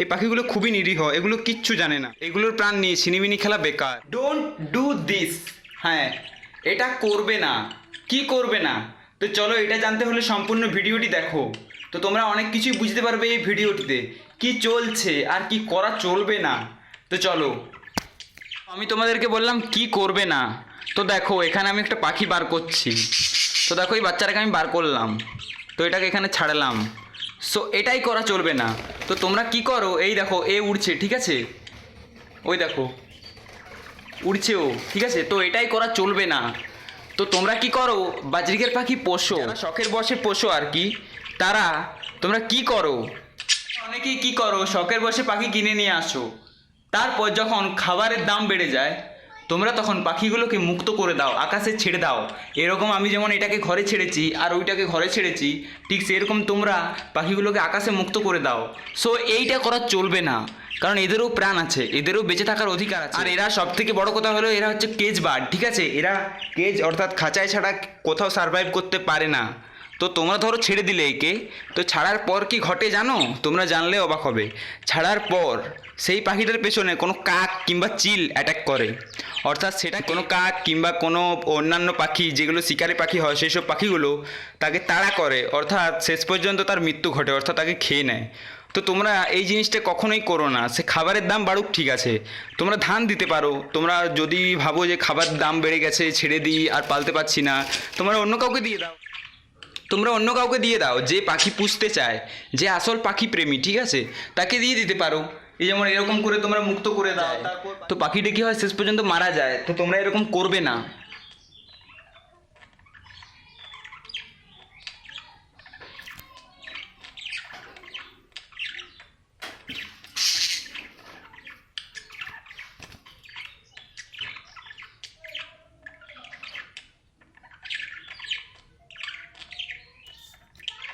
এই পাখিগুলো খুবই নিরীহ এগুলো কিচ্ছু জানে না। এগুলোর প্রাণ নিয়ে ছিনিমিনি খেলা বেকার। ডোন্ট ডু দিস হ্যাঁ এটা করবে না। কি করবে না? তো চলো এটা জানতে হলে সম্পূর্ণ ভিডিওটি দেখো। তো তোমরা অনেক কিছুই বুঝতে পারবে এই ভিডিওটিতে। কি চলছে আর কি করা চলবে না। তো চলো। আমি তোমাদেরকে বললাম কি করবে না? তো দেখো এখানে আমি একটা পাখি বার করছি। তো দেখো এই বাচ্চাটাকে আমি বার করলাম। তো এটাকে এখানে ছাড়লাম। সো এটাই করা চলবে না। তো তোমরা কি করো? এই দেখো, এ উড়ছে, ঠিক আছে? ওই দেখো, উড়ছে ও, ঠিক আছে? তো এটাই করা চলবে না। তো তোমরা কি করো? বাজরিকের পাখি পোষো। শখের বসে পোষো আর কি, তারা, তোমরা কি করো? অনেকেই কি করো? শখের বসে পাখি কিনে নিয়ে আসো। তারপর যখন খাবারের দাম বেড়ে যায় তোমরা তখন পাখিগুলোকে মুক্ত করে দাও, আকাশে ছেড়ে দাও। এরকম আমি যেমন এটাকে ঘরে ছেড়েছি আর ওইটাকে ঘরে ছেড়েছি, ঠিক সেরকম তোমরা পাখিগুলোকে আকাশে মুক্ত করে দাও। সো এইটা করা চলবে না, কারণ এদেরও প্রাণ আছে, এদেরও বেঁচে থাকার অধিকার আছে। আর এরা সব থেকে বড় কথা হলো এরা হচ্ছে কেজ বার্ড ঠিক আছে? এরা কেজ অর্থাৎ খাঁচায় ছাড়া কোথাও সার্ভাইভ করতে পারে না। তো তোমরা ধরো ছেড়ে দিলে একে। তো ছাড়ার পর কি ঘটে জানো? তোমরা জানলে অবাক হবে। ছাড়ার পর সেই পাখিটার পেছনে কোনো কাক কিংবা চিল অ্যাটাক করে। অর্থাৎ সেটা কোনো কাক কিংবা কোনো অন্যান্য পাখি, যেগুলো শিকারি পাখি হয় সেই সব পাখিগুলো তাকে তাড়া করে। অর্থাৎ শেষ পর্যন্ত তার মৃত্যু ঘটে, অর্থাৎ তাকে খেয়ে নেয়। তো তোমরা এই জিনিসটা কখনোই করো না। সে খাবারের দাম বাড়ুক, ঠিক আছে। তোমরা ধান দিতে পারো। তোমরা যদি ভাবো যে খাবার দাম বেড়ে গেছে, ছেড়ে দিই আর পালতে পারছি না, তোমরা অন্য কাউকে দিয়ে দাও। তোমরা অন্য কাউকে দিয়ে দাও যে পাখি পুষতে চায় যে আসল পাখি প্রেমী ঠিক আছে? তাকে দিয়ে দিতে পারো। এই যেমন এরকম করে তোমরা মুক্ত করে দাও তো পাখিটা কি হয়? শেষ পর্যন্ত মারা যায়। তো তোমরা এরকম করবে না।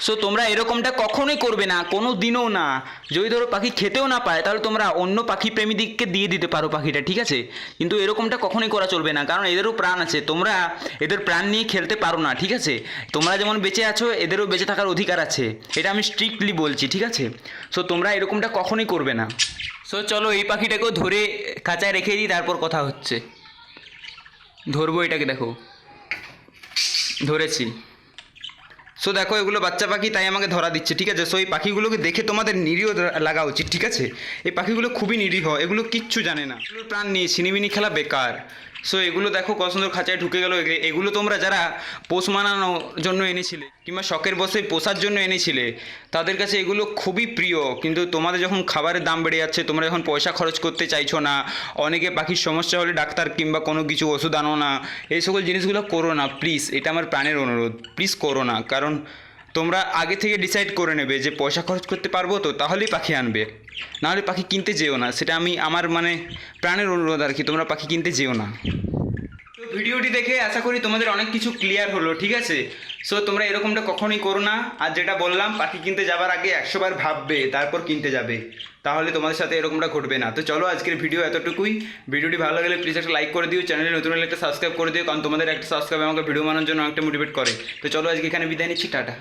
সো তোমরা এরকমটা কখনোই করবে না, কোনো দিনও না। যদি ধরো পাখি খেতেও না পায়, তাহলে তোমরা অন্য পাখি প্রেমীদিককে দিয়ে দিতে পারো পাখিটা, ঠিক আছে? কিন্তু এরকমটা কখনোই করা চলবে না, কারণ এদেরও প্রাণ আছে। তোমরা এদের প্রাণ নিয়ে খেলতে পারো না, ঠিক আছে? তোমরা যেমন বেঁচে আছো, এদেরও বেঁচে থাকার অধিকার আছে। এটা আমি স্ট্রিক্টলি বলছি, ঠিক আছে? সো তোমরা এরকমটা কখনোই করবে না। সো চলো এই পাখিটাকেও ধরে খাঁচায় রেখে দিই, তারপর কথা হচ্ছে। ধরবো এটাকে, দেখো। ধরেছি। সো দেখো, এগুলো বাচ্চা পাখি, তাই আমাকে ধরা দিচ্ছে, ঠিক আছে? সো এই পাখিগুলোকে দেখে তোমাদের নিরীহ লাগা উচিত, ঠিক আছে? এই পাখিগুলো খুবই নিরীহ, এগুলো কিচ্ছু জানে না। এগুলোর প্রাণ নিয়ে ছিনিমিনি খেলা বেকার। সো এগুলো দেখো কত সুন্দর খাঁচায় ঢুকে গেলো। এগুলো- তোমরা যারা পোষ মানানোর জন্য এনেছিলে, কিংবা শখের বসে পোষার জন্য এনেছিলে, তাদের কাছে এগুলো খুবই প্রিয়। কিন্তু তোমাদের যখন খাবারের দাম বেড়ে যাচ্ছে, তোমরা যখন পয়সা খরচ করতে চাইছো না, অনেকে পাখির সমস্যা হলে ডাক্তার কিংবা কোনো কিছু ওষুধ আনো না, এই সকল জিনিসগুলো করো না প্লিজ এটা আমার প্রাণের অনুরোধ। প্লিজ করো না, কারণ তোমরা আগে থেকে ডিসাইড করে নেবে যে পয়সা খরচ করতে পারব তো, তাহলেই পাখি আনবে। নাহলে পাখি কিনতে যেও না, সেটা আমি আমার মানে প্রাণের অনুরোধ আর কি, তোমরা পাখি কিনতে যেও না। তো ভিডিওটি দেখে আশা করি তোমাদের অনেক কিছু ক্লিয়ার হলো, ঠিক আছে? সো তোমরা এরকমটা কখনোই করো না। আর যেটা বললাম, পাখি কিনতে যাবার আগে একশো বার ভাববে, তারপর কিনতে যাবে। তাহলে তোমাদের সাথে এরকমটা ঘটবে না। তো চলো আজকের ভিডিও এতটুকুই। ভিডিওটি ভালো লাগলে প্লিজ একটা লাইক করে দিও চ্যানেলে নতুন হলে একটা সাবস্ক্রাইব করে দিও, কারণ তোমাদের একটা সাবস্ক্রাইব আমাকে ভিডিও বানানোর জন্য অনেকটা মোটিভেট করে। তো চলো আজকে এখানে বিদায় নিচ্ছি, টাটা।